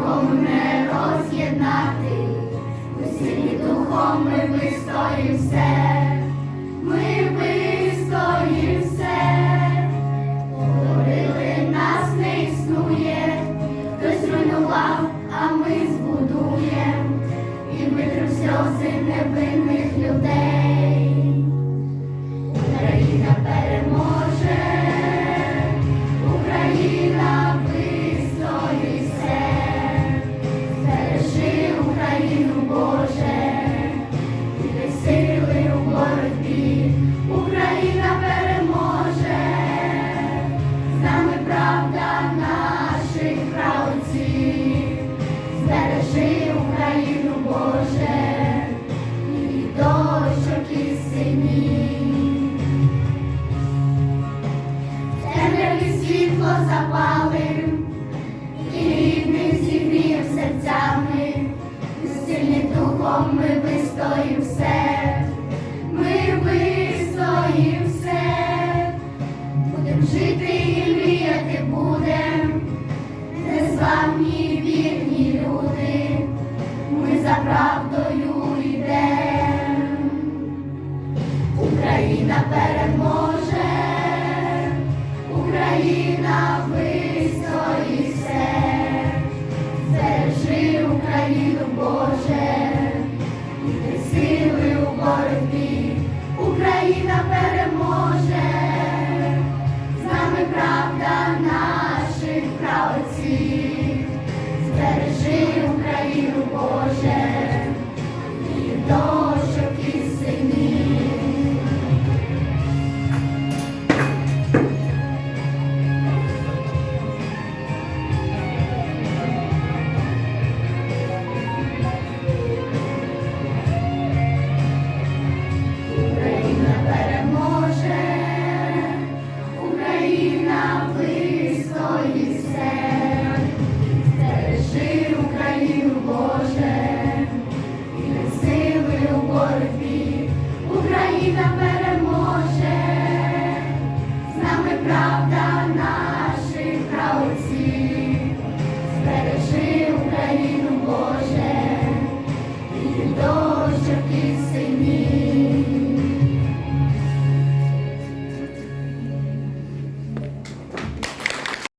духом не роз'єднати, усім духом ми вистоїм все. Боже, ти сили у боротьбі, Україна переможе, з нами правда наших правців, збережи Україну, Боже, і дощок і сині, темряві світло запали. Então Thank you, Dr.